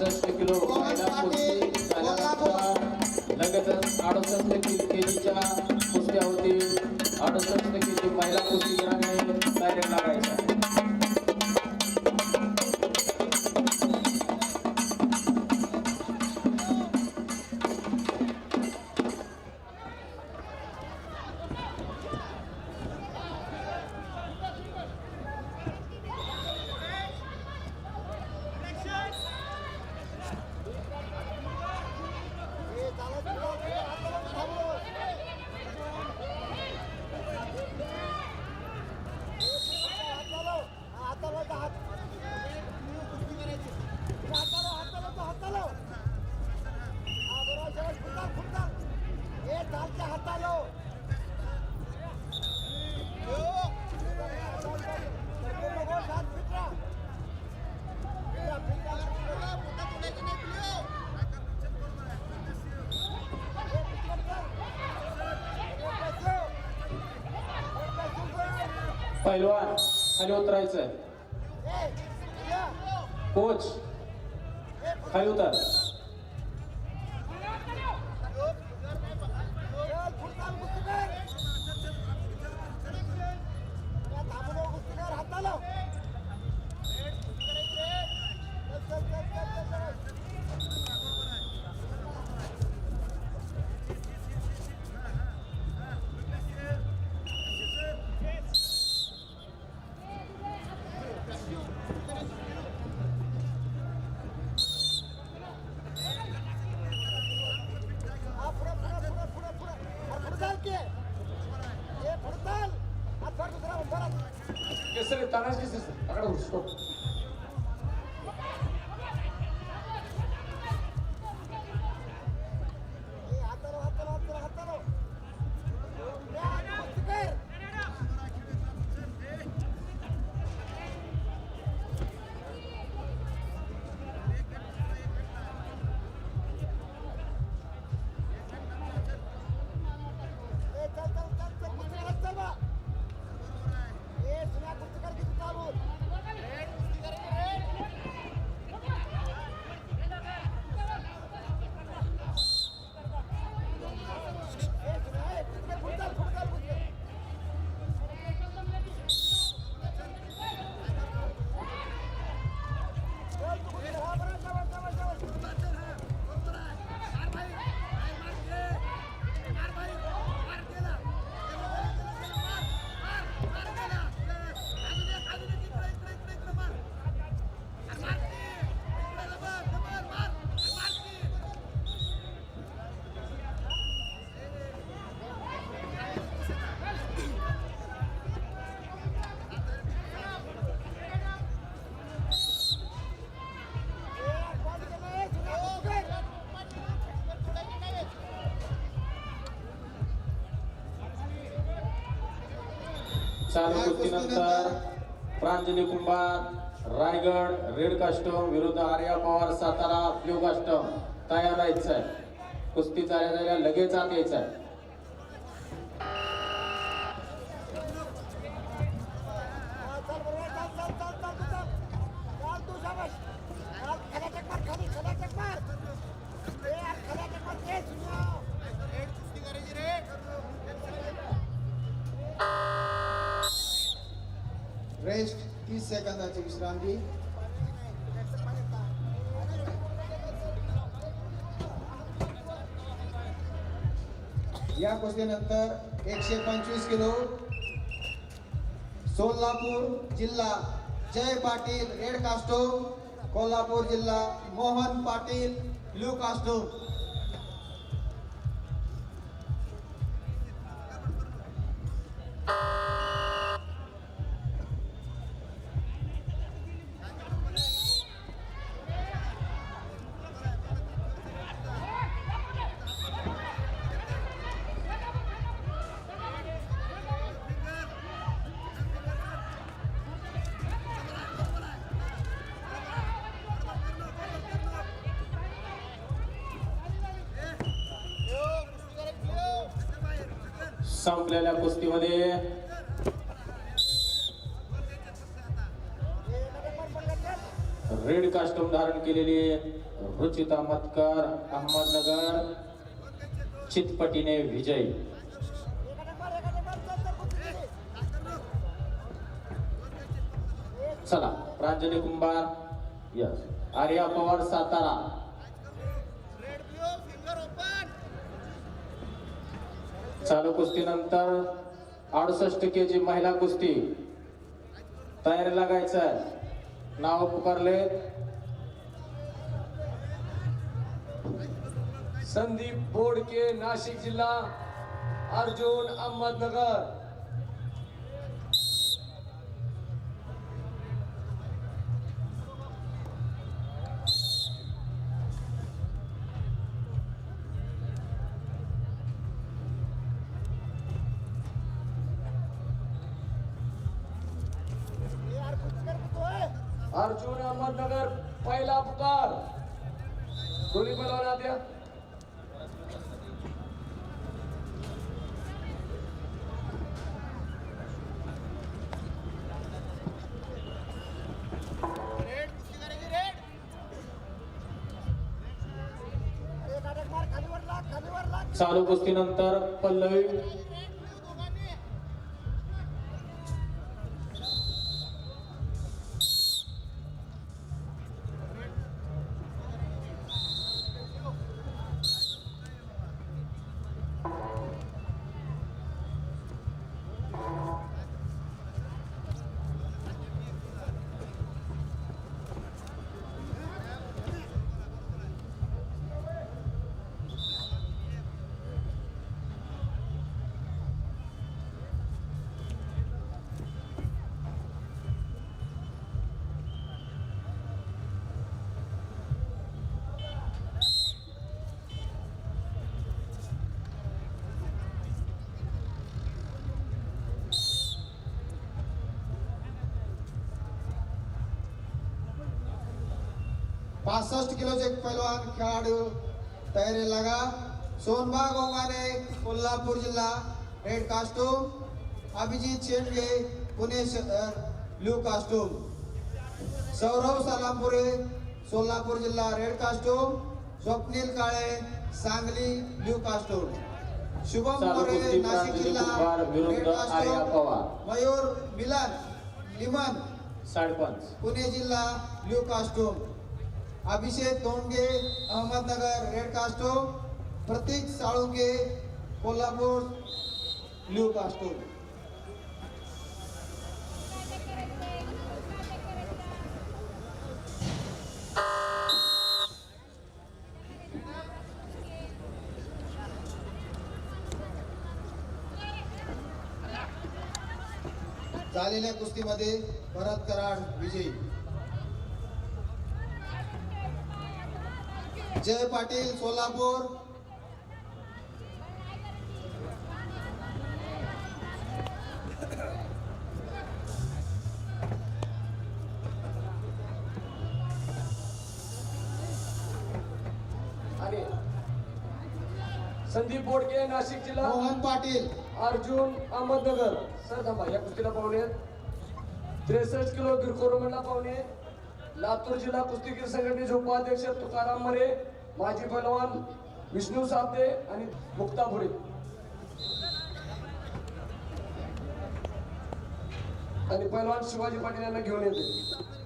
पासष्ट किलो महिला लगेचच अडुसष्ट केजीच्या कुस्त्या होतील अडुसष्ट केजी महिला कुस्ती तयारी लागायच्या पैलवान खाली उतरायचं कोच खाली उतर. tane nas gitsin. Tá, agora stop. चालू कुस्तीनंतर प्रांजली कुंभार रायगड रेड कास्टम विरुद्ध आर्या पवार सातारा ब्ल्यू कास्टम तयार राहायचं आहे कुस्ती चालल्या झाल्या लगेच आत यायचं आहे रेस्ट तीस सेकंदाची विश्रांती. या कुस्तीनंतर एकशे पंचवीस किलो. सोलापूर जिल्हा जय पाटील रेड कास्टो. कोल्हापूर जिल्हा मोहन पाटील ब्लू कास्टो. संपलेल्या कुस्तीमध्ये. रेड रेड धारण केलेली रुचिता मतकर अहमदनगर. चितपटीने विजय. चला प्रांजली कुंभार. यस आर्या पवार सातारा. चालू कुस्तीनंतर अडुसष्ट के जी महिला कुस्ती तयारी लागायचं आहे. नाव पुकारले. संदीप बोडके नाशिक जिल्हा अर्जुन अहमदनगर. अर्जुन अहमदनगर पहिला पुकार दोन्ही पहिलवान द्या चालू कुस्तीनंतर पल्लवी. पासष्ट किलोचे पैलवान खेळाडू तयारी लागा. सोनबाग ओंगाने कोल्हापूर जिल्हा रेड कास्टूम अभिजित शेंडगे पुणे शहर ब्लू कास्टूम सौरव सालापुरे सोलापूर जिल्हा red costume Swapnil Kale Sangli blue costume Shubham More Nashik जिल्हा रेड कास्टूम. मयूर मिलन लिमन. साडेपाच. पुणे जिल्हा blue costume Abhishek Dondge Ahmednagar red costume Prateek Salunge Kolhapur blue costume. झालेल्या कुस्तीमध्ये भरत कराड विजयी. जय पाटील सोलापूर. आणि संदीप बोडके नाशिक जिल्हा. मोहन पाटील. अर्जुन अहमदनगर. सर थांबा या कुस्तीला पाहुणे त्रेसष्ट किलो गिरकोरमंडला पाहुणे लातूर जिल्हा कुस्तीगीर संघटनेचे उपाध्यक्ष तुकाराम मरे माजी पैलवान विष्णू साते आणि मुक्ता भुरे. आणि पैलवान शिवाजी पाटील यांना घेऊन येते.